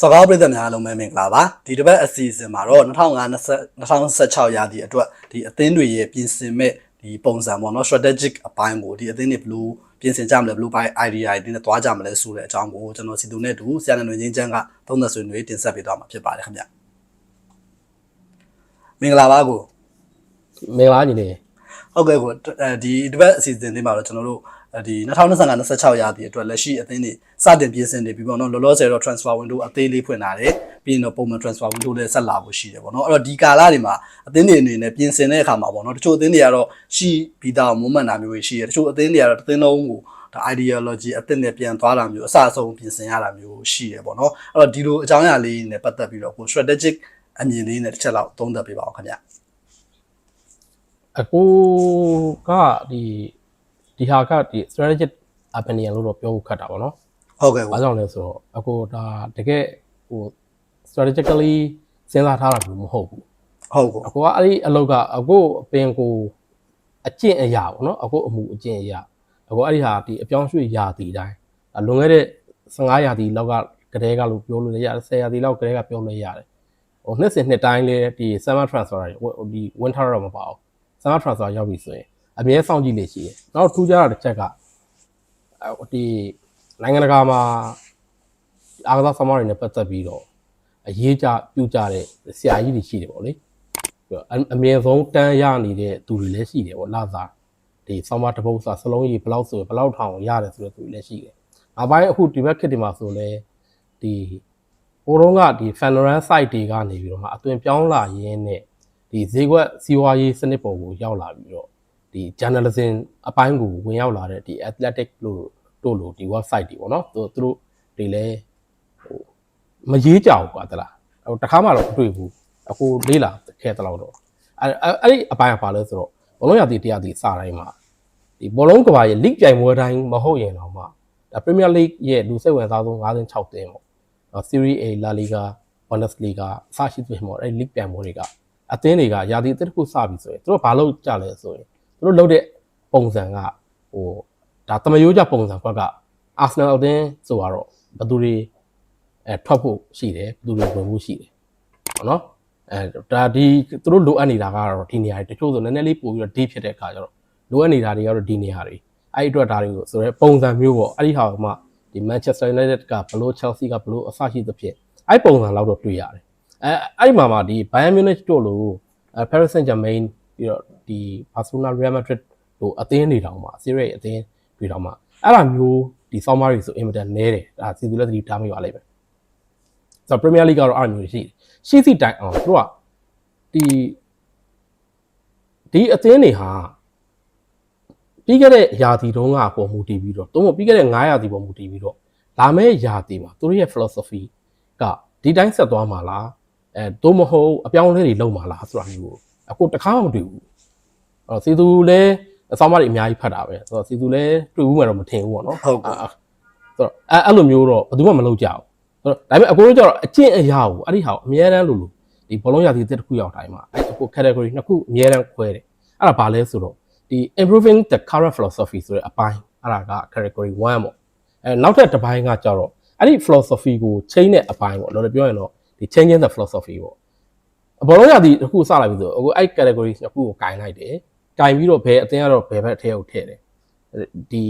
စကားပြည်သက်များအားလုံးပဲမင်္ဂလာပါဒီတစ်ပတ်အစီအစဉ်မှာတော့2025 2016ရာသီအတွက်ဒီအသင်းတွေရဲ့ပြင်ဆင်မဲ့ဒီပုံစံပေါ့နော် strategic အပိုင်းကိုဒီအသင်းတွေဘယ်လိုပြင်ဆင်ကြမလဲဘယ်လိုပိုင်း idea တွေနဲ့သွားကြမလဲဆိုတဲ့အကြောင်းကိုကျွန်တော်စီသူနဲ့တူဆရာနယ်ဝင်ချင်းချမ်းကသုံးသက်ဆွေးနွေးတင်ဆက်ပေးသွားမှာဖြစ်ပါတယ်ခင်ဗျမင်္ဂလာပါကိုမင်္ဂလာညီလေးဟုတ်ကဲ့ကိုအဲဒီတစ်ပတ်အစီအစဉ်လေးမှာတော့ကျွန်တော်တို့ ဒီ2025 26ရာသီအတွက်လက်ရှိအသင်းတွေစတင်ပြင်ဆင်နေပြီပေါ့နော်လောလောဆယ်တော့ transfer window အသေးလေးဖွင့်လာတယ်ပြီးရင်တော့ပုံမှန် transfer window လည်းဆက်လာဖို့ရှိတယ်ပေါ့နော်အဲ့တော့ဒီကာလတွေမှာအသင်းတွေအနေနဲ့ပြင်ဆင်တဲ့အခါမှာပေါ့နော်တချို့အသင်းတွေကတော့ရှိပြီးသားမွမ်းမံတာမျိုးတွေရှိတယ်တချို့အသင်းတွေကတော့တစ်သင်းလုံးကိုဒါ ideology အသင်းနဲ့ပြန်သွားတာမျိုးအစအဆုံးပြင်ဆင်ရတာမျိုးရှိတယ်ပေါ့နော်အဲ့တော့ဒီလိုအကြောင်းအရာလေးနဲ့ပတ်သက်ပြီးတော့ကို strategic အမြင်လေးနဲ့တစ်ချက်လောက်သုံးသပ်ပေးပါအောင်ခင်ဗျအကိုကဒီ ဒီဟာကဒီ strategic opinion လို့တော့ပြောဖို့ခက်တာပေါ့နော်ဟုတ်ကဲ့။ကိုဘာကြောင့်လဲဆိုတော့အကိုဒါတကယ်ဟို strategically စဉ်းစားထားတာမျိုးမဟုတ်ဘူးဟုတ်ကို။အကိုကအဲ့ဒီအလုပ်ကအကိုအပင်ကိုအကျင့်အရာပေါ့နော်။အကိုအမှုအကျင့်အရာအကိုအဲ့ဒီဟာဒီအပြောင်းရွှေ့ရာသီတိုင်းဒါလွန်ခဲ့တဲ့15ရာသီလောက်ကကတည်းကလို့ပြောလို့လည်းရတယ်10ရာသီလောက်ကတည်းကပြောလို့ရတယ်။ဟိုနှစ်စဉ်နှစ်တိုင်းလေဒီ summer transfer တွေဒီ winter တော့မပါဘူး summer transfer ရောက်ပြီဆိုရင် အမြဲစောင့်ကြည့်လေရှိတယ်။နောက်ထူးခြားတာတစ်ချက်ကအဲဒီနိုင်ငံတကာမှာအားကစား summer တွေနဲ့ပတ်သက်ပြီးတော့အရေးကြပြုကြတဲ့ဆရာကြီးတွေရှိတယ်ပေါ့လေ။ပြီးတော့အအမြဲဆုံးတန်းရနေတဲ့သူတွေလည်းရှိတယ်ပေါ့လာစားဒီ summer တပုတ်စာစလုံးကြီးဘယ်လောက်ဆိုရင်ဘယ်လောက်ထောင်ရတယ်ဆိုတဲ့သူတွေလည်းရှိတယ်။နောက်ပိုင်းအခုဒီဘက်ခေတ်ဒီမှာဆိုလဲဒီဟိုတုန်းကဒီ Fanoran site တွေကနေပြီးတော့မှအသွင်ပြောင်းလာရင်းနဲ့ဒီဈေးကွက်စီးပွားရေးစနစ်ပုံကိုရောက်လာပြီးတော့ ဒီ journalism အပိုင်းကိုဝင်ရောက်လာတဲ့ဒီ athletic လို့တို့လို့ဒီ website တွေပေါ့နော်သူသူတို့တွေလည်းဟိုမရေးကြဘူးကွာတလားဟိုတခါမှတော့မတွေ့ဘူးအခုလေးလာခဲ့တလောက်တော့အဲအဲ့အဲ့ဒီအပိုင်းကပါလဲဆိုတော့ဘောလုံးရသည်တရားသည်စတိုင်းမှာဒီဘောလုံးကဘာရဲ့ league ပြိုင်ပွဲတိုင်းမဟုတ်ရင်တော့မှဒါ Premier League ရဲ့လူစိတ်ဝင်စားဆုံး5သိန်း6သိန်းပေါ့နော် Serie A La Liga Bundesliga အစရှိသဖြင့်ပေါ့အဲ့ league ပြိုင်ပွဲတွေကအသင်းတွေကရာသီအသစ်တစ်ခုစပြီဆိုရင်သူတို့ဘာလုပ်ကြလဲဆိုရင် သူတို့လုပ်တဲ့ပုံစံကဟိုဒါတမယိုးကြပုံစံဘက်က Arsenal အသင်းဆိုတော့ဘယ်သူတွေအဲထွက်ဖို့ရှိတယ်ဘယ်သူတွေဝင်ဖို့ရှိတယ်ပေါ့နော်အဲဒါဒီသူတို့လိုအပ်နေတာကတော့ဒီနေရာတွေတချို့ဆိုနည်းနည်းလေးပို့ပြီးတော့ deep ဖြစ်တဲ့အခါကျတော့လိုအပ်နေတာတွေကတော့ဒီနေရာတွေအဲ့ဒီအတွက်ဒါတွေကိုဆိုတော့ပုံစံမျိုးပေါ့အဲ့ဒီဟာကမှဒီ Manchester United ကဘလို့ Chelsea ကဘလို့အစရှိသဖြင့်အဲ့ပုံစံလောက်တော့တွေ့ရတယ်အဲအဲ့ဒီမှာမှဒီ Bayern Munich တို့လိုအဲ Paris Saint-Germain ပြီးတော့ ဒီ Barcelona Real Madrid တို့အသင်းတွေတောင်မှ Serie A အသင်းတွေတောင်မှအဲ့လိုမျိုးဒီဆောင်းပါးတွေဆိုအင်မတန်နဲတယ်ဒါစီသူလက်သတိထားမိပါလိမ့်မယ်ဆိုတော့ Premier League ကတော့အဲ့လိုမျိုးရှိတယ်ရှိစီတိုင်အောင်သူကဒီဒီအသင်းတွေဟာပြီးခဲ့တဲ့ယာတီတုန်းကပုံမူတည်ပြီးတော့တုံးမပြီးခဲ့တဲ့9ယာတီပုံမူတည်ပြီးတော့လာမယ့်ယာတီမှာသူတို့ရဲ့ philosophy ကဒီတိုင်းဆက်သွားမှာလားအဲသို့မဟုတ်အပြောင်းအလဲတွေလုပ်မှာလားဆိုတာမျိုးကိုအခုတခါမှမတွေ့ဘူးအဲ့ တော့စီသူလည်းအဆောင်မတွေအများကြီးဖတ်တာပဲဆိုတော့စီသူလည်းတွေ့ဘူးမှတော့မထင်ဘူးပေါ့နော်ဟုတ်ကဲ့အဲ့ဆိုတော့အဲအဲ့လိုမျိုးတော့ဘယ်သူမှမလုပ်ကြဘူးဆိုတော့ဒါပေမဲ့အကိုတို့ကျတော့အကျင့်အရာကိုအဲ့ဒီဟာကိုအများတန်းလို့လို့ဒီဘောလုံးရာသီတစ်ခုရောက်တိုင်းမှာအဲ့အကို category နှစ်ခုအများတန်းခွဲတယ်အဲ့ဒါဘာလဲဆိုတော့ဒီ improving the current philosophy ဆိုတဲ့အပိုင်းအဲ့ဒါက category 1ပေါ့အဲနောက်ထပ်တစ်ပိုင်းကကျတော့အဲ့ဒီ philosophy ကို change တဲ့အပိုင်းပေါ့လောလောပြောရင်တော့ဒီ changing the philosophy ပေါ့ဘောလုံးရသည်တစ်ခုစလိုက်ပြီဆိုအခုအဲ့ category တစ်ခုကိုကင်လိုက်တယ် ကင်ပြီးတော့ဘယ်အသင်းကတော့ဘယ်ဘက်ထဲကိုထည့်တယ်ဒီ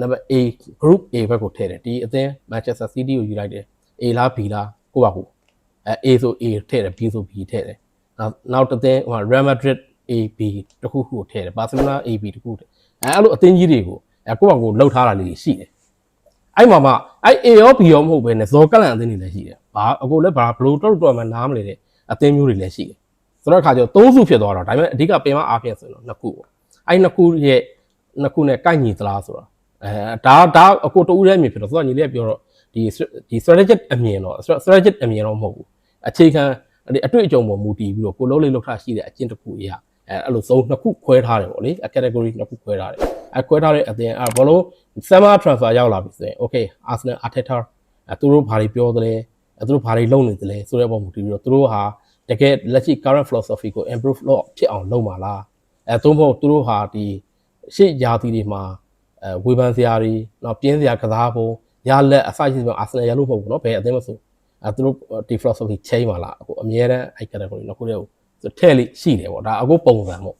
number A group A ဘက်ကိုထည့်တယ်ဒီအသင်း Manchester City ကိုယူလိုက်တယ် A လား B လားကိုပါကိုအဲ A ဆို A ထည့်တယ် B ဆို B ထည့်တယ်နောက်နောက်တစ်သင်းဟို Real Madrid A B တစ်ခုခုကိုထည့်တယ် Barcelona A B တစ်ခုထည့်အဲအဲ့လိုအသင်းကြီးတွေကိုအဲကိုပါကိုလှုပ်ထားတာလေးတွေရှိတယ်အဲ့မှာမှအဲ့ A ရော B ရောမဟုတ်ဘဲနဲ့ဇော်ကလန်အသင်းတွေလည်းရှိတယ်။ဘာအခုလည်းဘာဘလို့တော့တော်မှနားမလဲတဲ့အသင်းမျိုးတွေလည်းရှိတယ်။ ဆိုတော့အခါကျတော့သုံးစုဖြစ်သွားတော့ဒါပေမဲ့အဓိကပင်မအားဖြင့်ဆိုတော့နှစ်ခုပေါ့။အဲ့နှစ်ခုရဲ့နှစ်ခုနဲ့ကိုက်ညီသလားဆိုတော့အဲဒါဒါအကိုတူရဲမြင်ဖြစ်တော့ဆိုတော့ညီလေးကပြောတော့ဒီဒီ strategic အမြင်တော့ strategic အမြင်တော့မဟုတ်ဘူး။အခြေခံဒီအတွေ့အကြုံပေါ်မူတည်ပြီးတော့ကိုလုံးလေးလောက်ထားရှိတဲ့အကျင့်တစ်ခုအရာအဲအဲ့လိုသုံးနှစ်ခုခွဲထားတယ်ပေါ့လေ category နှစ်ခုခွဲထားတယ်အဲခွဲထားတဲ့အသင်းအဲဘလုံး summer transfer ရောက်လာပြီဆိုရင် okay Arsenal Arteta အဲသူတို့ဘာတွေပြောသလဲအဲသူတို့ဘာတွေလုပ်နေသလဲဆိုတဲ့ပုံမူတည်ပြီးတော့သူတို့ဟာ တကယ်လက်ရှိ current philosophy ကို improve လုပ်ဖြစ်အောင်လုပ်မှာလားအဲသို့မဟုတ်သူတို့ဟာဒီရှေ့ယာတီတွေမှာအဲဝေဖန်စရာတွေနောက်ပြင်းစရာကစားပုံရလက်အစရှိဆို Arsenal ရလို့မဟုတ်ဘူးเนาะဘယ်အသင်းမဆိုအဲသူတို့ဒီ philosophy change မှာလားအခုအများနဲ့အဲ့ category နှစ်ခုတည်းကိုထဲလိရှိတယ်ပေါ့ဒါအခုပုံစံပေါ့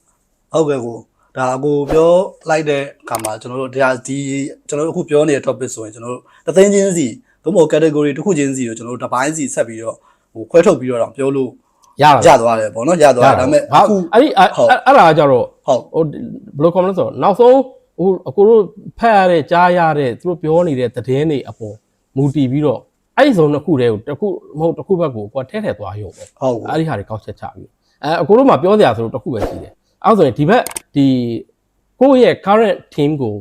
ဟုတ်ကဲ့ကိုဒါအကိုပြောလိုက်တဲ့အခါမှာကျွန်တော်တို့ဒါဒီကျွန်တော်တို့အခုပြောနေတဲ့ topic ဆိုရင်ကျွန်တော်တို့တသိန်းချင်းစီသို့မဟုတ် category တစ်ခုချင်းစီကိုကျွန်တော်တို့တစ်ပိုင်းစီဆက်ပြီးတော့ဟိုခွဲထုတ်ပြီးတော့တော့ပြောလို့ ရတာရသွားတယ်ပေါ့နော်ရသွားတယ်ဒါပေမဲ့ဟာအခုအဲ့ဒီအဲ့ဟုတ်အဲ့ဒါကကြတော့ဟုတ်ဟိုဘယ်လိုကောမလဲဆိုတော့နောက်ဆုံးဟိုအကိုတို့ဖတ်ရတဲ့ကြားရတဲ့သူတို့ပြောနေတဲ့သတင်းတွေအပေါ်မူတည်ပြီးတော့အဲ့ဒီဇုံတစ်ခုတည်းကိုတစ်ခုမဟုတ်တစ်ခုဘက်ကိုကိုယ်ထဲထဲသွားရုံပဲဟုတ်ကဲ့အဲ့ဒီဟာတွေကောက်ချက်ချပြီးအဲအကိုတို့မှပြောစရာဆိုတော့တစ်ခုပဲရှိတယ်အဲ့ဒါဆိုရင်ဒီဘက်ဒီကိုယ့်ရဲ့ current team ကို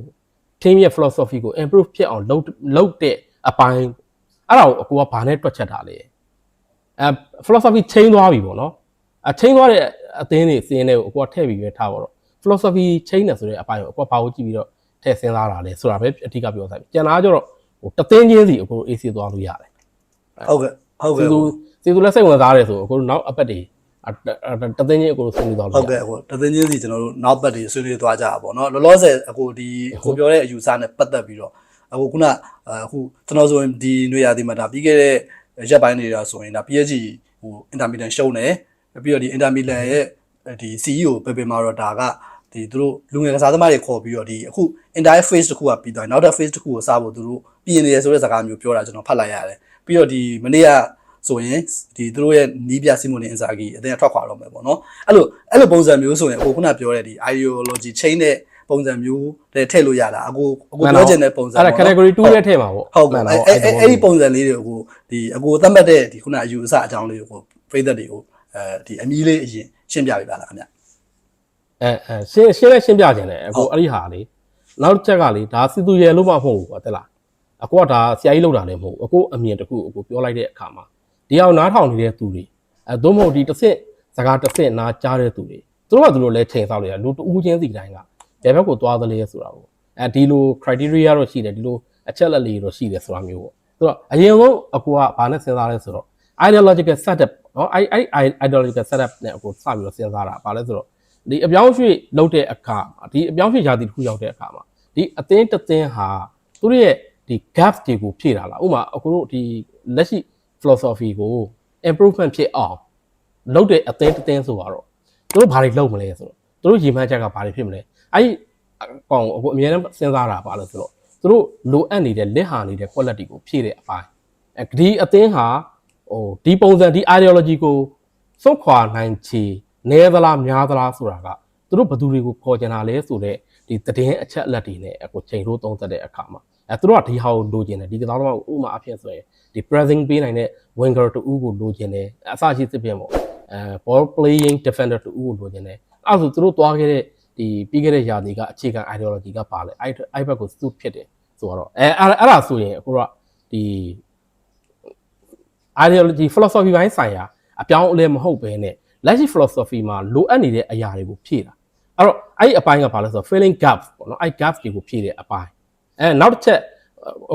team ရဲ့ philosophy ကို improve ဖြစ်အောင်လုပ်လုပ်တဲ့အပိုင်းအဲ့ဒါကိုအကိုကဘာနဲ့တွက်ချက်တာလဲ အဲ philosophy change သွားပြီပေါ့နော်အ change သွားတဲ့အသင်းတွေစီးရင်တွေကိုအကိုကထည့်ပြီးပဲထားပါတော့ philosophy change တယ်ဆိုတဲ့အပိုင်းကိုအကိုကဘာကိုကြည့်ပြီးတော့ထည့်စဉ်းစားတာလဲဆိုတာပဲအဓိကပြောဆိုင်ပြီကျန်တာကကျတော့ဟိုတသင်းချင်းစီအကိုတို့ AC သွားလို့ရတယ်ဟုတ်ကဲ့ဟုတ်စီကဲ့သူစီသူလည်းစိတ်ဝင်စားတယ်ဆိုအခုနောက်အပတ်တွေအတသိန်းချင်းအခုဆွေးနွေးသွားဟုလို့တ်ကဲ့အခုတသိန်းချင်းစီကျွန်တော်တို့နောက်ပတ်တွေဆွေးနွေးသွားကြတာပေါ့နော်လောလောဆယ်အခုဒီအခုပြောတဲ့အယူဆနဲ့ပတ်သက်ပြီးတော့အခုခုနအခုကျွန်တော်ဆိုရင်ဒီຫນွေရာသီမှာဒါပြီးခဲ့တဲ့ ရက်ပိုင်းတွေကဆိုရင်ဒါ PSG ဟို Inter Milan ရှုံးတယ်ပြီးတော့ဒီ Inter Milan ရဲ့ဒီ CEO ပေပေမှာတော့ဒါကဒီသူတို့လူငယ်ကစားသမားတွေခေါ်ပြီးတော့ဒီအခု entire phase တစ်ခုကပြီးသွားနောက်တစ် phase တစ်ခုကိုစားဖို့သူတို့ပြင်နေရဆိုတဲ့စကားမျိုးပြောတာကျွန်တော်ဖတ်လိုက်ရတယ်ပြီးတော့ဒီမနေ့ကဆိုရင်ဒီသူတို့ရဲ့နီးပြစီမွန်နေအင်ဇာဂီအတင်းထွက်ခွာတော့မယ်ပေါ့နော်အဲ့လိုအဲ့လိုပုံစံမျိုးဆိုရင်အခုခုနပြောတဲ့ဒီ ideology chain တဲ့ ပုံစံမျိုးတဲ့ထည့်လို့ရတာအခုအခုပြောချင်တဲ့ပုံစံအဲ့ဒါ category 2ထဲထည့်မှာပေါ့ဟုတ်ကဲ့အဲ့အဲ့အဲ့ဒီပုံစံလေးတွေကိုဒီအကိုသတ်မှတ်တဲ့ဒီခုနအယူအဆအကြောင်းလေးကိုဖိသက်တွေကိုအဲဒီအမီးလေးအရင်ရှင်းပြပေးပါလားခင်ဗျအဲအဲရှင်းရှင်းလဲရှင်းပြခြင်းတယ်အခုအဲ့ဒီဟာလေနောက်တစ်ချက်ကလေဒါစီသူရဲလို့မှမဟုတ်ဘူးကွာတက်လားအခုကဒါဆရာကြီးလောက်တာလည်းမဟုတ်ဘူးအခုအမြင်တစ်ခုအခုပြောလိုက်တဲ့အခါမှာဒီအောင်နားထောင်နေတဲ့သူတွေအဲသို့မဟုတ်ဒီတစ်ဆင့်စကားတစ်ဆင့်နားကြားတဲ့သူတွေသူတို့ကသူတို့လဲချိန်ဆောက်လိုက်ရလူတူးချင်းစီတိုင်းက ဘယ်ဘက်ကိုသွားသလဲဆိုတာပေါ့အဲဒီလို criteria တော့ရှိတယ်ဒီလိုအချက်လက်လေးတော့ရှိတယ်ဆိုတာမျိုးပေါ့ဆိုတော့အရင်ဆုံးအကူကဘာနဲ့စဉ်းစားလဲဆိုတော့ ideological setup နော်အဲအဲ ideological setup နဲ့အကူစပြီးတော့စဉ်းစားတာဘာလဲဆိုတော့ဒီအပြောင်းရွှေ့လုပ်တဲ့အခါမှာဒီအပြောင်းရွှေ့ရာသီတစ်ခုရောက်တဲ့အခါမှာဒီအသင်းတစ်သင်းဟာသူတို့ရဲ့ဒီ gap တွေကိုဖြည့်တာလားဥပမာအခုတို့ဒီလက်ရှိ philosophy ကို improvement ဖြစ်အောင်လုပ်တဲ့အသင်းတစ်သင်းဆိုတော့သူတို့ဘာတွေလုပ်မလဲဆိုတော့သူတို့ရည်မှန်းချက်ကဘာတွေဖြစ်မလဲ အဲ့ဒီအကောင်အခုအများနဲ့စဉ်းစားတာပါလို့ဆိုတော့သူတို့လိုအပ်နေတဲ့လက်ဟာနေတဲ့ quality ကိုဖြည့်တဲ့အပိုင်းအဲဒီအသင်းဟာဟိုဒီပုံစံဒီ ideology ကိုစုတ်ခွာနိုင်ချေနဲသလားများသလားဆိုတာကသူတို့ဘယ်သူတွေကိုခေါ်ကြတာလဲဆိုတော့ဒီသတင်းအချက်အလက်တွေနဲ့အခုချိန်ထိုးသုံးသပ်တဲ့အခါမှာအဲသူတို့ကဒီဟာကိုလိုချင်တယ်ဒီကစားသမားကိုဥမာအဖြစ်ဆိုရင်ဒီ pressing ပေးနိုင်တဲ့ winger တူဦးကိုလိုချင်တယ်အစရှိစစ်ပြင်ပေါ့အဲ ball playing defender တူဦးကိုလိုချင်တယ်အဲဆိုသူတို့သွားခဲ့တဲ့ ဒီပြီးခဲ့တဲ့ຢာဒီကအခြေခံ ideology ကပါလဲအဲ့အဲ့ဘက်ကိုစုဖြစ်တယ်ဆိုတော့အဲအဲ့အဲ့ဒါဆိုရင်အခုကဒီ ideology philosophy ဘိုင်းဆိုင်ရာအပြောင်းအလဲမဟုတ်ဘဲနဲ့လက်ရှိ philosophy မှာလိုအပ်နေတဲ့အရာတွေကိုဖြည့်တာအဲ့တော့အဲ့ဒီအပိုင်းကဘာလဲဆိုတော့ filling gaps ပေါ့နော်အဲ့ gaps တွေကိုဖြည့်တဲ့အပိုင်းအဲနောက်တစ်ချက်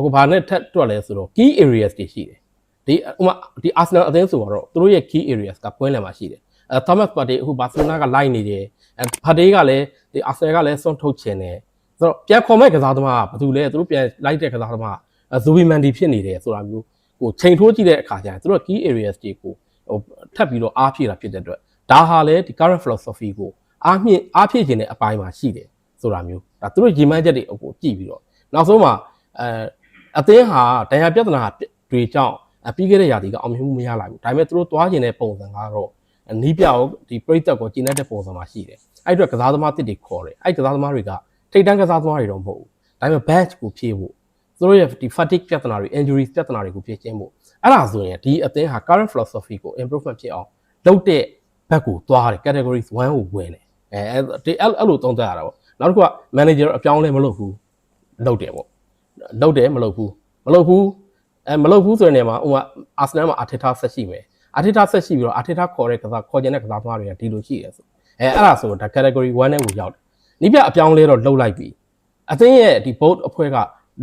ဟိုဘာနဲ့ထပ်တွက်လဲဆိုတော့ key areas တွေရှိတယ်ဒီဥမာဒီ Arsenal အသင်းဆိုတော့သူတို့ရဲ့ key areas ကကွင်းလယ်မှာရှိတယ် အဲ Thomas Partey အခု Barcelona ကလိုက်နေတယ်အဲ Partey ကလည်းဒီ Arsenal ကလည်းစွန့်ထုတ်ချင်တယ်ဆိုတော့ပြန်ခေါ်မဲ့ကစားသမားကဘာလို့လဲသူတို့ပြန်လိုက်တဲ့ကစားသမားဇူဘီမန်ဒီဖြစ်နေတယ်ဆိုတာမျိုးဟိုချိန်ထိုးကြည့်တဲ့အခါကျရင်သူတို့ key areas တွေကိုဟဟိုထပ်ပြီးတော့အားဖြည့်တာဖြစ်တဲ့အတွက်ဒါဟာလည်းဒီ current philosophy ကိုအားမြင့်အားဖြည့်ခြင်းတဲ့အပိုင်းမှာရှိတယ်ဆိုတာမျိုးဒါသူတို့ရည်မှန်းချက်တွေအကိုကြည့်ပြီးတော့နောက်ဆုံးမှာအဲအသင်းဟာတရားပြဿနာတွေကြောင့်အပြီးခဲ့တဲ့ရာသီကအောင်မြင်မှုမရလာဘူးဒါပေမဲ့သူတို့သွားခြင်းတဲ့ပုံစံကတော့ နီးပြကိုဒီပြိသက်ကိုကျင်းတဲ့ပုံစံမှာရှိတယ်အဲ့အတွက်ကစားသမားတစ်တွေခေါ်တယ်အဲ့ကစားသမားတွေကထိတ်တန်းကစားသမားတွေတော့မဟုတ်ဘူးဒါပေမဲ့ bench ကိုဖြည့်ဖို့သူတို့ရဲ့ဒီ fatigue ပြဿနာတွေ injury ပြဿနာတွေကိုဖြည့်ချင်းဖို့အဲ့ဒါဆိုရင်ဒီအသင်းဟာ current philosophy ကို improvement ဖြစ်အောင်လုပ်တဲ့ဘက်ကိုသွားတယ် category 1ကိုဝင်တယ်အဲအဲ့အဲ့အဲ့လိုသုံးသပ်ရတာပေါ့နောက်တစ်ခုက manager အပြောင်းလဲမလုပ်ဘူးလုပ်တယ်ပေါ့လုပ်တယ်မလုပ်ဘူးမလုပ်ဘူးအဲမလုပ်ဘူးဆိုတဲ့နေရာမှာဥပမာအာဆင်နယ်မှာအာထီတာဆက်ရှိမယ် အာထီတာဆက်ရှိပြီးတော့အာထီတာခေါ်တဲ့ကစားခေါ်ကျင်တဲ့ကစားသမားတွေကဒီလိုရှိတယ်ဆိုအဲအဲ့ဒါဆိုဒါ category 1နဲ့ကိုရောက်တယ်နိပြအပြောင်းလဲတော့လှုပ်လိုက်ပြီအသင်းရဲ့ဒီ board အဖွဲ့က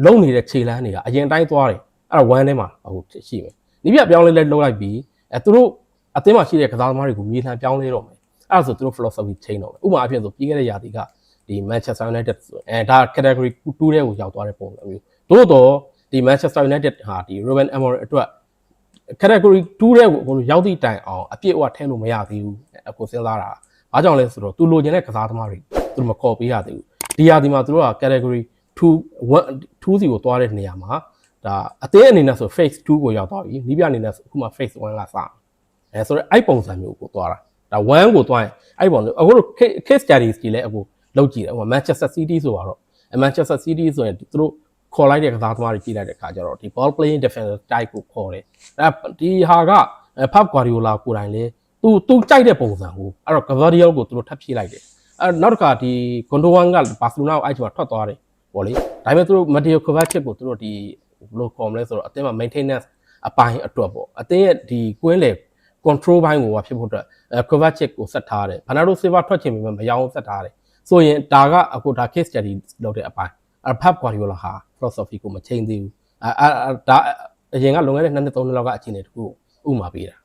လုံနေတဲ့ခြေလမ်းတွေကအရင်တိုင်းသွားတယ်အဲ့ဒါ1ထဲမှာအခုရှိမယ်နိပြအပြောင်းလဲလဲလှုပ်လိုက်ပြီအဲသူတို့အသင်းမှာရှိတဲ့ကစားသမားတွေကိုမြေလှန်ပြောင်းလဲတော့မယ်အဲ့ဒါဆိုသူတို့ philosophy change တော့မယ်ဥပမာအဖြစ်ဆိုပြီးခဲ့တဲ့ရာသီကဒီ Manchester United ဆိုအဲဒါ category 2တဲ့ကိုရောက်သွားတဲ့ပုံစံမျိုးသို့တော့ဒီ Manchester United ဟာဒီ Ruben Amorim အတွက် category 2တဲ့ကိုရောက်သည့်တိုင်အောင်အပြည့်အဝထည့်လို့မရသေးဘူးအခုစဉ်းစားတာ။ဘာကြောင့်လဲဆိုတော့သူလိုချင်တဲ့ကစားသမားတွေသူတို့မခေါ်ပေးရသေးဘူး။ဒီရာဒီမှာသူတို့က category 2 1 2စီကိုသွားတဲ့နေရာမှာဒါအသေးအနေနဲ့ဆို phase 2ကိုရောက်သွားပြီ။နီးပြအနေနဲ့ဆိုအခုမှ phase 1ကစမယ်။အဲဆိုတော့အဲ့ပုံစံမျိုးကိုသွားတာ။ဒါ1ကိုသွားရင်အဲ့ပုံအခုတို့ case studies ကြီးလည်းအခုလောက်ကြည့်တယ်။ဟို Manchester City ဆိုတော့ Manchester City ဆိုရင်သူတို့ ခေါ်လိုက်တဲ့ကစားသမားတွေကြည့်လိုက်တဲ့အခါကျတော့ဒီ ball playing defensive type ကိုခေါ်တယ်။အဲဒီဟာက Pep Guardiola ကိုယ်တိုင်လေသူသူကြိုက်တဲ့ပုံစံကိုအဲ့တော့ Gavardiol ကိုသူတို့ထပ်ဖြည့်လိုက်တယ်။အဲနောက်တစ်ခါဒီ Gundogan ကဘာစီလိုနာကိုအဲ့ချိန်မှာထွက်သွားတယ်ပေါ့လေ။ဒါပေမဲ့သူတို့ Matteo Kovacic ကိုသူတို့ဒီဘယ်လိုခေါ်မလဲဆိုတော့အသင်းမှာ maintenance အပိုင်းအတွက်ပေါ့။အသင်းရဲ့ဒီကွင်းလေ control ဘိုင်းကိုဖြစ်ဖို့အတွက်အဲ Kovacic ကိုဆက်ထားတယ်။ Bernardo Silva ထွက်ချင်ပေမဲ့မရောင်းဆက်ထားတယ်။ဆိုရင်ဒါကအခုဒါ case study လုပ်တဲ့အပိုင်း အဲ Pep Guardiola ဟာ philosophy ကိုမချိန်သေးဘူးအဲအဲဒါအရင်ကလွန်ခဲ့တဲ့2နှစ်3နှစ်လောက်ကအခြေအနေတခုဥမာပေးတာ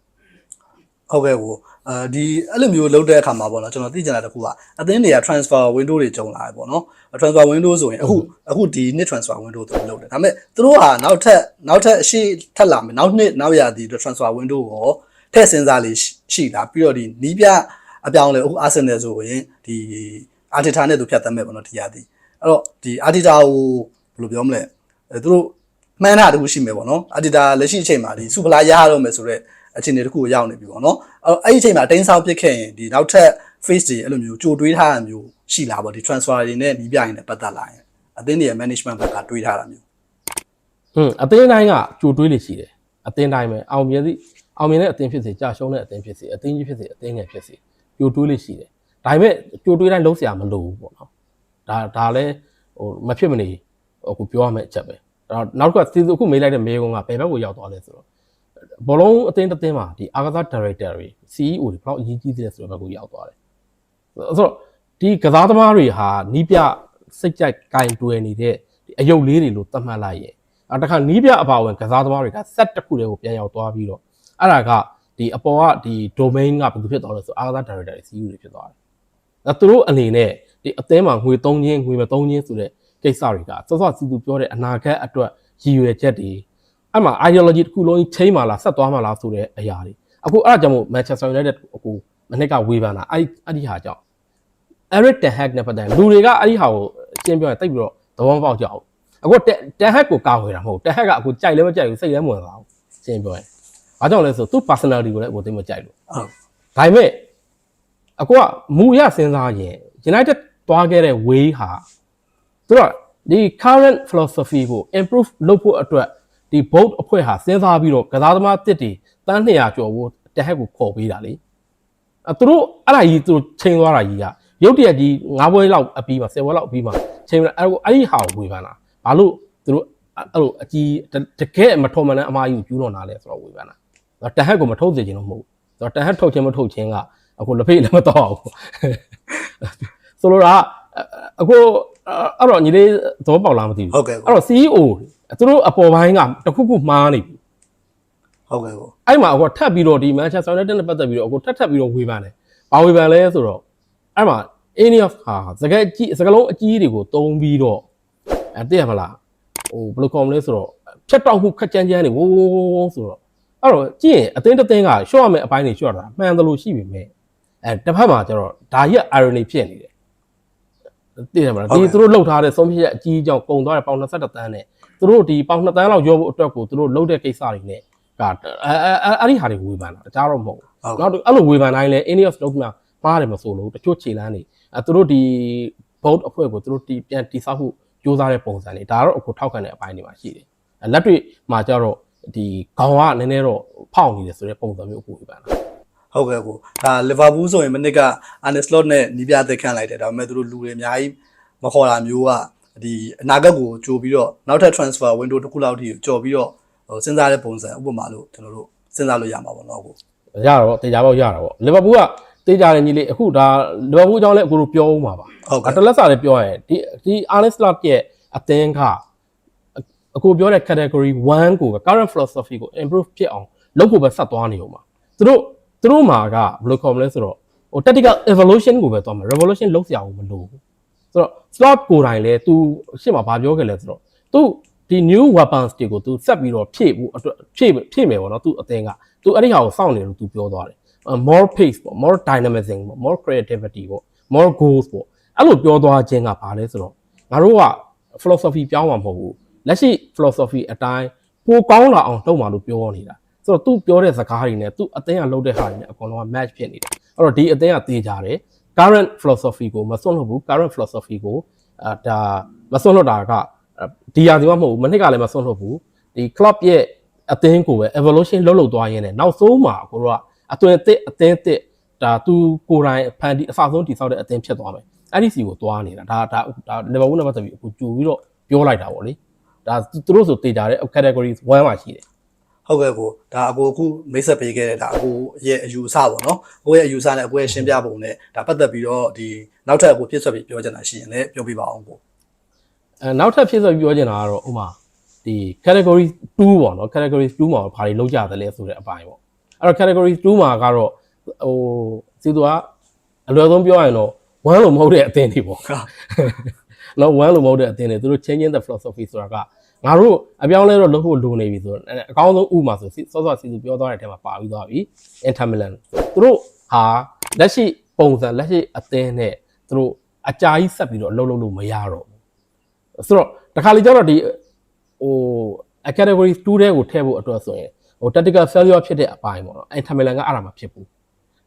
ဟုတ်ကဲ့ကိုအဲဒီအဲ့လိုမျိုးလုပ်တဲ့အခါမှာပေါ့နော်ကျွန်တော်သိချင်တာတစ်ခုကအသင်းတွေက transfer window တွေကြုံလာတယ်ပေါ့နော် transfer window ဆိုရင်အခုအခုဒီနှစ် transfer window သူလုပ်တယ်ဒါပေမဲ့သူတို့ဟာနောက်ထပ်နောက်ထပ်အရှိထပ်လာမယ်နောက်နှစ်နောက်ရာသီအတွက် transfer window ကိုထည့်စဉ်းစားလေးရှိလာပြီးတော့ဒီနီးပြအပြောင်းလဲအခု Arsenal ဆိုရင်ဒီ Arteta နဲ့သူဖြတ်သန်းမဲ့ပေါ့နော်ဒီရာသီ အဲ့တော့ဒီ Arteta ကိုဘယ်လိုပြောမလဲအဲသူတို့မှန်းတာတခုရှိမယ်ပေါ့နော် Arteta လက်ရှိအချိန်မှာဒီစူပလာရရတော့မယ်ဆိုတော့အခြေအနေတစ်ခုကိုရောက်နေပြီပေါ့နော်အဲ့အဲ့ဒီအချိန်မှာတင်းဆောင်ပစ်ခဲ့ရင်ဒီနောက်ထပ် face တွေအဲ့လိုမျိုးကြိုတွေးထားတာမျိုးရှိလာပေါ့ဒီ transfer တွေနဲ့နီးပြရင်လည်းပတ်သက်လာရင်အသင်းတွေရဲ့ management ဘက်ကတွေးထားတာမျိုးဟွန်းအသင်းတိုင်းကကြိုတွေးလို့ရှိတယ်အသင်းတိုင်းပဲအောင်မြင်စီအောင်မြင်တဲ့အသင်းဖြစ်စေကြာရှုံးတဲ့အသင်းဖြစ်စေအသင်းကြီးဖြစ်စေအသင်းငယ်ဖြစ်စေကြိုတွေးလို့ရှိတယ်ဒါပေမဲ့ကြိုတွေးတိုင်းလုံးစရာမလိုဘူးပေါ့နော် ဒါဒါလည်းဟိုမဖြစ်မနေအခုပြောရမယ့်အချက်ပဲဒါနောက်တစ်ခါစီအခုမေးလိုက်တဲ့မေးခွန်းကဘယ်ဘက်ကိုရောက်သွားလဲဆိုတော့ဘောလုံးအသင်းတစ်သင်းမှာဒီအာကစား director တွေ CEO တွေဘယ်လောက်အရေးကြီးသေးလဲဆိုတော့ဘက်ကိုရောက်သွားတယ်ဆိုတော့ဒီကစားသမားတွေဟာနီးပြစိတ်ကြိုက်ကင်တွယ်နေတဲ့ဒီအယုတ်လေးတွေလို့သတ်မှတ်လိုက်ရင်အဲတခါနီးပြအပါဝင်ကစားသမားတွေကဆက်တစ်ခုတည်းကိုပြန်ရောက်သွားပြီးတော့အဲ့ဒါကဒီအပေါ်ကဒီ domain ကဘယ်လိုဖြစ်သွားလဲဆိုအာကစား director တွေ CEO တွေဖြစ်သွားတယ်အဲသူတို့အနေနဲ့ ဒီအသင်းမှာငွေ3ချင်းငွေမ3ချင်းဆိုတဲ့ကိစ္စတွေကစောစောစီသူပြောတဲ့အနာဂတ်အတွက်ရည်ရွယ်ချက်တွေအဲ့မှာ ideology တစ်ခုလုံးကြီးချိန်မာလားဆက်သွားမှာလားဆိုတဲ့အရာတွေအခုအဲ့ဒါကြောင့်မို့ Manchester United အခုမနစ်ကဝေဖန်တာအဲ့အဲ့ဒီဟာကြောင့် Eric Ten Hag နဲ့ပတ်သက်လူတွေကအဲ့ဒီဟာကိုအရှင်းပြောရင်တိတ်ပြီးတော့သဘောမပေါက်ကြဘူးအခု Ten Hag ကိုကာဝယ်တာမဟုတ် Ten Hag ကအခုကြိုက်လည်းမကြိုက်ဘူးစိတ်လည်းမဝင်ပါဘူးရှင်းပြောရင်ဘာကြောင့်လဲဆိုသူ့ personality ကိုလည်းအခုသိမကြိုက်လို့ဟုတ်ဒါပေမဲ့အခုကမူရစဉ်းစားရင် United သွားခဲ့တဲ့ way ဟာသူကဒီ current philosophy ကို improve လုပ်ဖို့အတွက်ဒီ board အဖွဲ့ဟာစဉ်းစားပြီးတော့ကစားသမားတစ်တွေတန်း200ကျော်ဖို့တဟက်ကိုခေါ်ပေးတာလေအဲသူတို့အဲ့ဒါကြီးသူတို့ချိန်သွားတာကြီးကရုတ်တရက်ကြီး9ဘွဲလောက်အပြီးမှာ10ဘွဲလောက်အပြီးမှာချိန်အဲ့အဲ့ဒီဟာကိုဝေဖန်တာဘာလို့သူတို့အဲ့လိုအကြီးတကယ်မထုံမနှမ်းအမားကြီးကိုကျူးလွန်တာလဲဆိုတော့ဝေဖန်တာတဟက်ကိုမထုတ်စေချင်တော့မဟုတ်ဘူးတဟက်ထုတ်ခြင်းမထုတ်ခြင်းကအခုလက်ဖေးလည်းမတော့ဘူး ဆိုလိုတာအခုအဲ့တော့ညီလေးသဘောပေါက်လားမသိဘူးဟုတ်ကဲ့အဲ့တော့ CEO သူတို့အပေါ်ပိုင်းကတခုခုမှားနေပြီဟုတ်ကဲ့ကိုအဲ့မှာအခုထပ်ပြီးတော့ဒီ Manchester United နဲ့ပတ်သက်ပြီးတော့အခုထပ်ထပ်ပြီးတော့ဝေဖန်တယ်။ဘာဝေဖန်လဲဆိုတော့အဲ့မှာ Ineos ဟာစကားကြီးစကားလုံးအကြီးတွေကိုတုံးပြီးတော့အဲသိရမလားဟိုဘယ်လိုခေါ်မလဲဆိုတော့ဖြတ်တောက်မှုခက်ကြမ်းကြမ်းတွေဝိုးဝိုးဝိုးဆိုတော့အဲ့တော့ကြည့်ရင်အသင်းတစ်သင်းကရှော့ရမယ့်အပိုင်းတွေရှော့တာမှန်တယ်လို့ရှိပြီမဲ့အဲတစ်ဖက်မှာကျတော့ဒါကြီးက irony ဖြစ်နေတယ် သိတယ်မလားဒီသူတို့လှုပ်ထားတဲ့ဆုံးဖြတ်ချက်အကြီးအကျယ်ပုံသွားတဲ့ပေါင်21တန်းနဲ့သူတို့ဒီပေါင်2တန်းလောက်ရောဖို့အတွက်ကိုသူတို့လှုပ်တဲ့ကိစ္စတွေနဲ့ကအဲအဲအဲ့ဒီဟာတွေဝေဖန်တာတခြားတော့မဟုတ်ဘူးဟုတ်နောက်အဲ့လိုဝေဖန်တိုင်းလဲ Ineos လုံးမှာမှားတယ်မဆိုလို့တချို့ခြေလမ်းတွေအဲသူတို့ဒီ boat အဖွဲ့ကိုသူတို့ဒီပြန်တိဆောက်ဖို့ကြိုးစားတဲ့ပုံစံတွေဒါတော့အခုထောက်ခံတဲ့အပိုင်းတွေမှာရှိတယ်အဲလက်တွေ့မှာကျတော့ဒီခေါင်းကနည်းနည်းတော့ဖောက်နေတယ်ဆိုတဲ့ပုံစံမျိုးအခုဝေဖန်တာ ဟုတ်ကဲ့ကိုဒါလီဗာပူးဆိုရင်မနစ်ကအာနစ်လော့နဲ့နီးပြသက်ခန့်လိုက်တယ်ဒါပေမဲ့သူတို့လူတွေအများကြီးမခေါ်တာမျိုးကဒီအနာဂတ်ကိုကြိုပြီးတော့နောက်ထပ် transfer window တစ်ခုလောက်ထိကြော်ပြီးတော့ဟိုစဉ်းစားတဲ့ပုံစံဥပမာလို့ကျွန်တော်တို့စဉ်းစားလို့ရမှာပေါ့နော်ကိုရတော့တေချာပေါက်ရတာပေါ့လီဗာပူးကတေချာတယ်ညီလေးအခုဒါလီဗာပူးအကြောင်းလည်းအခုတို့ပြောဦးမှာပါဟုတ်ကဲ့အတလက်စာလည်းပြောရင်ဒီဒီအာနစ်လတ်ရဲ့အသင်းကအခုပြောတဲ့ category 1ကို current philosophy ကို improve ဖြစ်အောင်လုပ်ဖို့ပဲဆက်သွားနေအောင်ပါသူတို့ သူတို့မှာကဘယ်လိုခေါ်မလဲဆိုတော့ဟို tactical evolution ကိုပဲသွားမှာ revolution လုပ်စရာဘူးမလိုဘူးဆိုတော့ slot ကိုယ်တိုင်လဲ तू ရှေ့မှာဘာပြောခဲ့လဲဆိုတော့ तू ဒီ new weapons တွေကို तू ဆက်ပြီးတော့ဖြည့်ဖို့အတွက်ဖြည့်ဖြည့်မယ်ပေါ့နော် तू အသင်းက तू အဲ့ဒီဟာကိုစောင့်နေလို့ तू ပြောသွားတယ် more pace ပေါ့ more dynamism ပေါ့ more creativity ပေါ့ more goals ပေါ့အဲ့လိုပြောသွားခြင်းကဘာလဲဆိုတော့ငါတို့က philosophy ပြောင်းမှာမဟုတ်ဘူးလက်ရှိ philosophy အတိုင်းပိုကောင်းလာအောင်လုပ်မှာလို့ပြောနေတာ ဆိုတော့ तू ပြောတဲ့စကားတွေနဲ့ तू အသင်းကလုပ်တဲ့ဟာတွေနဲ့အကုန်လုံးက match ဖြစ်နေတယ်အဲ့တော့ဒီအသင်းကတေးကြတယ် current philosophy ကိုမစွန့်လွတ်ဘူး current philosophy ကိုအာဒါမစွန့်လွတ်တာကဒီရာဒီမှမဟုတ်ဘူးမနှစ်ကလည်းမစွန့်လွတ်ဘူးဒီ club ရဲ့အသင်းကိုပဲ evolution လုပ်လုပ်သွားရင်းနဲ့နောက်ဆုံးမှာကိုတို့ကအသွင်အသစ်အသင်းအသစ်ဒါသူကိုယ်တိုင်ဖန်တီးအစဆုံးတည်ဆောက်တဲ့အသင်းဖြစ်သွားမယ်အဲ့ဒီစီကိုသွားနေတာဒါဒါဒါ level 1နဲ့ပတ်သက်ပြီးအခုကြိုပြီးတော့ပြောလိုက်တာပေါ့လေဒါသူတို့ဆိုတေးကြတဲ့ category 1မှာရှိတယ် ဟုတ်ကဲ့ကိုဒါအကိုအခုမိတ်ဆက်ပေးခဲ့တဲ့ဒါအကိုရဲ့အယူအဆပေါ့နော်အကိုရဲ့အယူအဆနဲ့အကိုရဲ့ရှင်းပြပုံနဲ့ဒါပတ်သက်ပြီးတော့ဒီနောက်ထပ်အကိုပြည့်စွက်ပြီးပြောချင်တာရှိရင်လည်းပြောပြပါအောင်ကိုအဲနောက်ထပ်ဖြစ်ဆိုပြောချင်တာကတော့ဥမာဒီ category 2ပေါ့နော် category 2မှာဘာတွေလောက်ကြတယ်လဲဆိုတဲ့အပိုင်းပေါ့အဲ့တော့ category 2မှာကတော့ဟိုစီသူကအလွယ်ဆုံးပြောရရင်တော့1လို့မဟုတ်တဲ့အသင်းတွေပေါ့နော်1လို့မဟုတ်တဲ့အသင်းတွေသူတို့ changing the philosophy ဆိုတာက ငါတို့အပြောင်းလဲတော့လုပ်ဖို့လိုနေပြီဆိုတော့အကောင်းဆုံးဥမှာဆိုစောစောစီသူပြောသွားတဲ့အထက်မှာပါပြီးသွားပြီ Inter Milan သူတို့ဟာလက်ရှိပုံစံလက်ရှိအသင်းနဲ့သူတို့အကြာကြီးဆက်ပြီးတော့အလုပ်လုပ်လို့မရတော့ဘူးဆိုတော့တခါလေကျတော့ဒီဟို category 2တဲ့ကိုထည့်ဖို့အတွက်ဆိုရင်ဟို tactical failure ဖြစ်တဲ့အပိုင်းပေါ့နော်အဲ Tamilan ကအဲ့ဒါမှဖြစ်ဘူး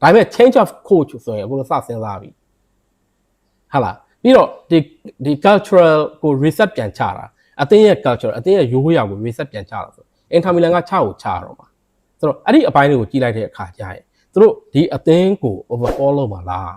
ဒါပေမဲ့ change of coach ဆိုရင်အခုတော့စစဉ်းစားပြီဟာလားပြီးတော့ဒီဒီ cultural ကို reset ပြန်ချတာ အသင်းရဲ့ culture အသင်းရဲ့ရိုးရာကို reset ပြန်ချတာဆိုအင်တာမီလန်ကချကိုချရတော့မှာဆိုတော့အဲ့ဒီအပိုင်းတွေကိုကြီးလိုက်တဲ့အခါကျရင်သူတို့ဒီအသင်းကို overhaul လုပ်မှာလား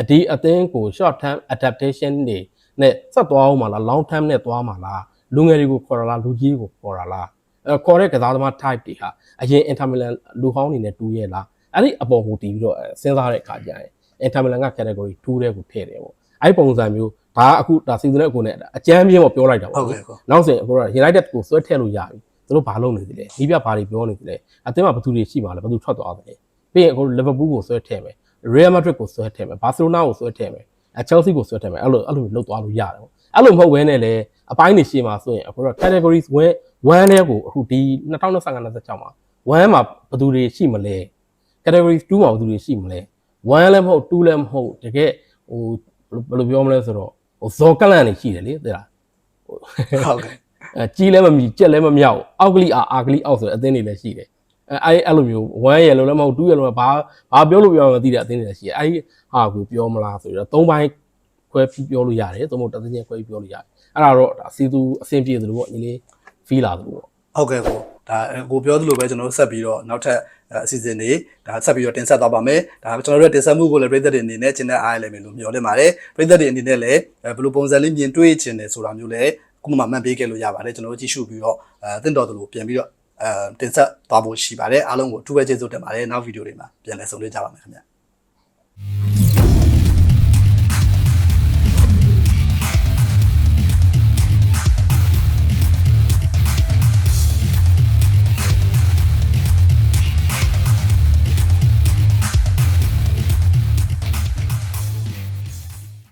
အဒီအသင်းကို short term adaptation တွေနဲ့ဆက်သွားအောင်မလား long term နဲ့သွားမှာလားလူငယ်တွေကိုခေါ်ရလားလူကြီးကိုခေါ်ရလားအဲခေါ်တဲ့ကစားသမား type တွေဟာအရင် Inter Milan လူဟောင်းနေနဲ့တူရဲ့လားအဲ့ဒီအပေါ်ကိုတည်ပြီးတော့စဉ်းစားတဲ့အခါကျရင် Inter Milan က category 2တဲ့ကိုထည့်တယ်ပေါ့အဲ့ဒီပုံစံမျိုး ဒါကအခုဒါ season နဲ့အကုန်နဲ့အကြမ်းပြင်းပေါ့ပြောလိုက်တာဟုပေါ့တ်လေကဲ့ကိုနောက်ဆိုရင်အခုတော့ United ကိုဆွဲထည့်လို့ရပြီသူတို့ဘာလုပ်နေသလဲနီးပြဘာတွေပြောနေသလဲအသင်းမှာဘယ်သူတွေရှိမှာလဲဘယ်သူထွက်သွားသလဲပြီးရင်အခု Liverpool ကိုဆွဲထည့်မယ် Real Madrid ကိုဆွဲထည့်မယ် Barcelona ကိုဆွဲထည့်မယ်အဲ Chelsea ကိုဆွဲထည့်မယ်အဲ့လိုအဲ့လိုလုပ်သွားလို့ရတယ်ပေါ့အဲ့လိုမဟုတ်ဘဲနဲ့လေအပိုင်းနေရှိမှာဆိုရင်အခုတော့ categories 1 1တဲ့ကိုအခုဒီ2025-26မှာ1မှာဘယ်သူတွေရှိမလဲ categories 2မှာဘယ်သူတွေရှိမလဲ1လည်းမဟုတ်2လည်းမဟုတ်တကယ်ဟိုဘယ်လိုပြောမလဲဆိုတော့ ဟိုဇော်ကလန့်နေရှိတယ်လေတဲ့လားဟုတ်ကဲ့အဲကြီးလည်းမမြည်ကြက်လည်းမမြောက်အောက်ကလိအာအာကလိအောက်ဆိုတဲ့အသင်းတွေလည်းရှိတယ်အဲအဲ့အဲ့လိုမျိုး1 yellow လည်းမဟုတ်2 yellow လည်းဘာဘာပြောလို့ပြောမှမသိတဲ့အသင်းတွေလည်းရှိတယ်အဲ့ဒီဟာကိုပြောမလားဆိုတော့၃ပိုင်းခွဲပြီးပြောလို့ရတယ်သို့မဟုတ်တစ်သင်းချင်းခွဲပြီးပြောလို့ရတယ်အဲ့ဒါတော့ဒါစီသူအဆင်ပြေသလိုပေါ့ညီလေး feel လာသလိုပေါ့ ဟုတ်ကဲ့ကိုဒါကိုပြောသလိုပဲကျွန်တော်တို့ဆက်ပြီးတော့နောက်ထပ်အစီအစဉ်တွေဒါဆက်ပြီးတော့တင်ဆက်သွားပါမယ်ဒါကျွန်တော်တို့တင်ဆက်မှုကိုလည်းပြည်သက်တွေအနေနဲ့ကျင်းတဲ့အားရလည်းမယ်လို့မျှော်လင့်ပါတယ်ပြည်သက်တွေအနေနဲ့လည်းဘယ်လိုပုံစံလေးမြင်တွေ့ချင်တယ်ဆိုတာမျိုးလည်းခုမှမှတ်ပေးခဲ့လို့ရပါတယ်ကျွန်တော်တို့ကြည့်ရှုပြီးတော့အဲတင့်တော်သလိုပြန်ပြီးတော့အဲတင်ဆက်သွားဖို့ရှိပါတယ်အားလုံးကိုအထူးပဲကျေးဇူးတင်ပါတယ်နောက်ဗီဒီယိုတွေမှာပြန်လည်ဆုံတွေ့ကြပါမယ်ခင်ဗျ